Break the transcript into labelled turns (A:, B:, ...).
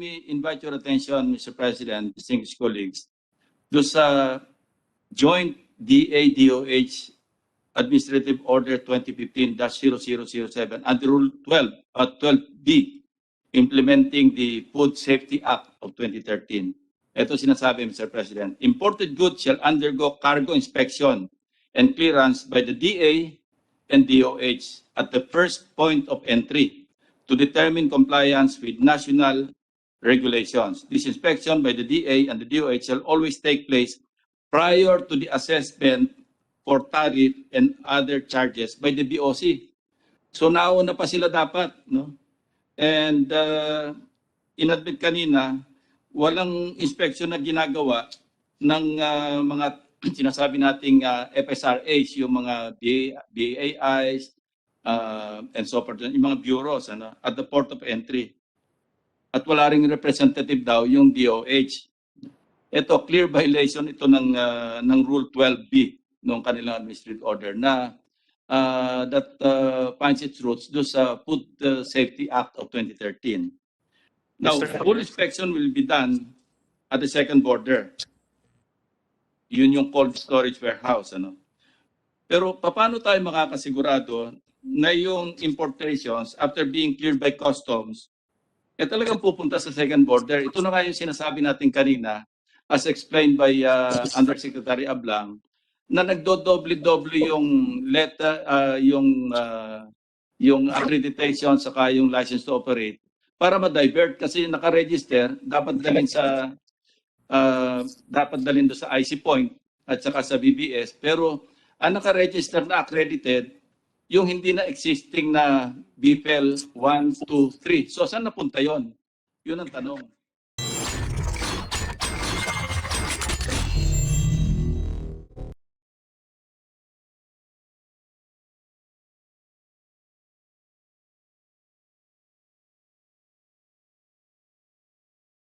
A: me invite your attention, Mr. President, distinguished colleagues, do sa joint DA-DOH Administrative Order 2015-0007 and Rule 12, uh, 12B, implementing the Food Safety Act of 2013. Ito sinasabi, Mr. President, imported goods shall undergo cargo inspection and clearance by the DA and DOH at the first point of entry to determine compliance with national regulations. This inspection by the DA and the DOH shall always take place prior to the assessment for tariff and other charges by the BOC. So nauna pa sila dapat, no? And uh, inadmit kanina, walang inspection na ginagawa ng uh, mga sinasabi nating uh, FSRAs, yung mga BA, BAIs, uh, and so forth, yung mga bureaus ano, at the port of entry. At wala ring representative daw yung DOH. Ito, clear violation ito ng, uh, ng Rule 12B ng kanilang administrative order na uh, that uh, finds its roots do sa Food Safety Act of 2013. Now,
B: Mr.
A: full inspection will be done at the second border. Yun yung cold storage warehouse. Ano? Pero paano tayo makakasigurado na yung importations after being cleared by customs, eh talagang pupunta sa second border. Ito na nga yung sinasabi natin kanina, as explained by uh, Undersecretary Ablang, na nagdodoble-doble yung letter, uh, yung uh, yung accreditation saka yung license to operate para ma-divert kasi naka-register dapat dalhin sa uh, dapat dalhin do sa IC point at saka sa BBS pero ang naka-register na accredited yung hindi na existing na BPL 1, 2, 3. So saan napunta yon? Yun ang tanong.